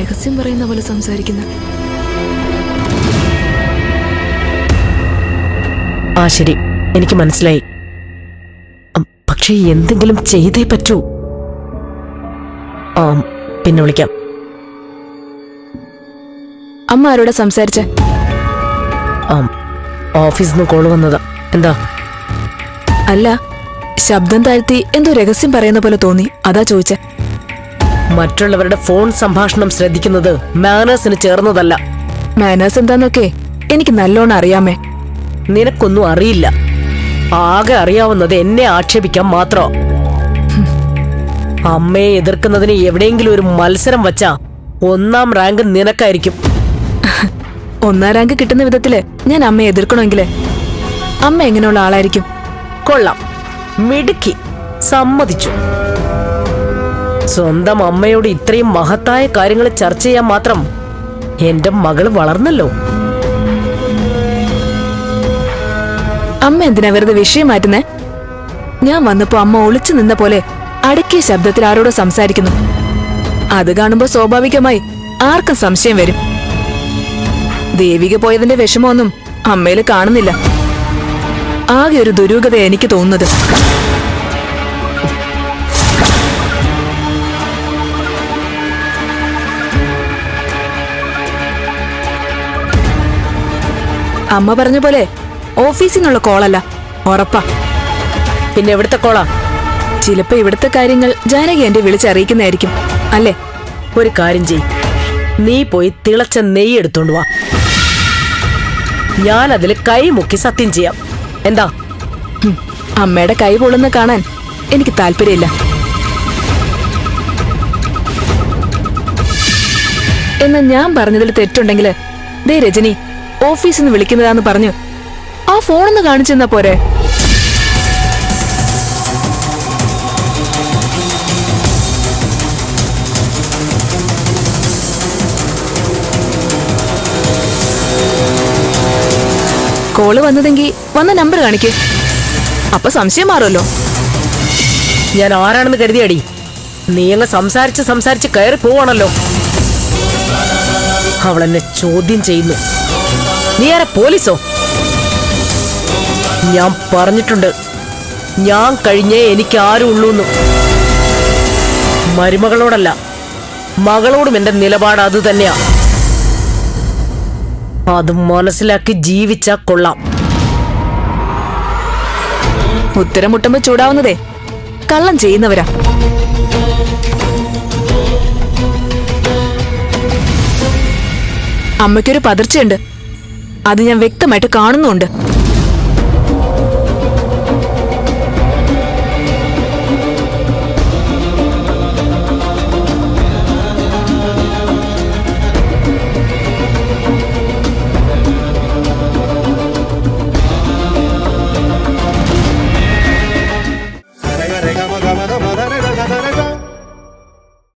രഹസ്യം പറയുന്ന പോലെ സംസാരിക്കുന്ന. ആ ശരി. എനിക്ക് മനസ്സിലായി. പക്ഷെ എന്തെങ്കിലും ചെയ്തേ പറ്റൂ. ആ പിന്നെ വിളിക്കാം. അമ്മ ആരോടെ സംസാരിച്ചേ? ആ ഓഫീസിൽ നിന്ന് കോൾ വന്നതാ. എന്താ? അല്ല ശബ്ദം താഴ്ത്തി എന്തോ രഹസ്യം പറയുന്ന പോലെ തോന്നി. അതാ ചോദിച്ചേ. മറ്റുള്ളവരുടെ ഫോൺ സംഭാഷണം ശ്രദ്ധിക്കുന്നത് മാനേഴ്സിന് ചേർന്നതല്ല. മാനേഴ്സ് എന്താന്നൊക്കെ? എനിക്ക് നല്ലോണം അറിയാമേ. നിനക്കൊന്നും അറിയില്ല. ആകെ അറിയാവുന്നത് എന്നെ ആക്ഷേപിക്കാൻ മാത്രം. അമ്മയെ എതിർക്കുന്നതിന് എവിടെയെങ്കിലും ഒരു മത്സരം വച്ചാ ഒന്നാം റാങ്ക് നിനക്കായിരിക്കും. ഒന്നാം റാങ്ക് കിട്ടുന്ന വിധത്തിൽ ഞാൻ അമ്മയെ എതിർക്കണമെങ്കിൽ. അമ്മ എങ്ങനെയുള്ള ആളായിരിക്കും? കൊള്ളാം. മിടുക്കി. സമ്മതിച്ചു. സ്വന്തം അമ്മയോട് ഇത്രയും മഹത്തായ കാര്യങ്ങൾ ചർച്ച ചെയ്യാൻ മാത്രം എന്റെ മകൾ വളർന്നല്ലോ. അമ്മ എന്തിനാ വെറുതെ വിഷയം മാറ്റുന്നേ? ഞാൻ വന്നപ്പോ അമ്മ ഒളിച്ചു നിന്ന പോലെ അടക്കിയ ശബ്ദത്തിൽ ആരോടോ സംസാരിക്കുന്നു. അത് കാണുമ്പോ സ്വാഭാവികമായി ആർക്കും സംശയം വരും. ദേവിക പോയതിന്റെ വിഷമമൊന്നും അമ്മയിൽ കാണുന്നില്ല. ആകെ ഒരു ദുരൂഹത എനിക്ക് തോന്നുന്നത്. അമ്മ പറഞ്ഞ പോലെ ഓഫീസിൽ നിന്നുള്ള കോളല്ല ഉറപ്പാ. പിന്നെ എവിടുത്തെ കോളാ? ചിലപ്പോ ഇവിടുത്തെ കാര്യങ്ങൾ ജാനകി എന്റെ വിളിച്ചറിയിക്കുന്നതായിരിക്കും അല്ലേ? ഒരു കാര്യം ചെയ് നീ പോയി തിളച്ച നെയ്യ് എടുത്തോണ്ട് വാ. ഞാൻ അതിൽ കൈമുക്കി സത്യം ചെയ്യാം. എന്താ? അമ്മയുടെ കൈ പൊള്ളുന്ന കാണാൻ എനിക്ക് താല്പര്യമില്ല. എന്ന് ഞാൻ പറഞ്ഞതിൽ തെറ്റുണ്ടെങ്കിൽ ദേ രജനി ഓഫീസിൽ നിന്ന് വിളിക്കുന്നതാന്ന് പറഞ്ഞു. ആ ഫോണൊന്ന് കാണിച്ചെന്നാ പോരെ. കോൾ വന്നതെങ്കിൽ വന്ന നമ്പർ കാണിക്കേ. അപ്പൊ സംശയം മാറുമല്ലോ. ഞാൻ ആരാണെന്ന് കരുതിയടി. നീ അങ്ങ് സംസാരിച്ച് സംസാരിച്ച് കയറി പോവാണല്ലോ. അവൾ എന്നെ ചോദ്യം ചെയ്യുന്നു. നീ ആരാ പോലീസോ? ഞാൻ പറഞ്ഞിട്ടുണ്ട്. ഞാൻ കഴിഞ്ഞേ എനിക്ക് ആരും ഉള്ളൂന്ന്. മരുമകളോടല്ല മകളോടും എന്റെ നിലപാട് അത് തന്നെയാ. അത് മനസ്സിലാക്കി ജീവിച്ചാ കൊള്ളാം. ഉത്തരം മുട്ടുമ്പോ ചൂടാവുന്നതേ. കള്ളം ചെയ്യുന്നവരാ. അമ്മയ്ക്കൊരു പതർച്ചയുണ്ട്. അത് ഞാൻ വ്യക്തമായിട്ട് കാണുന്നുണ്ട്.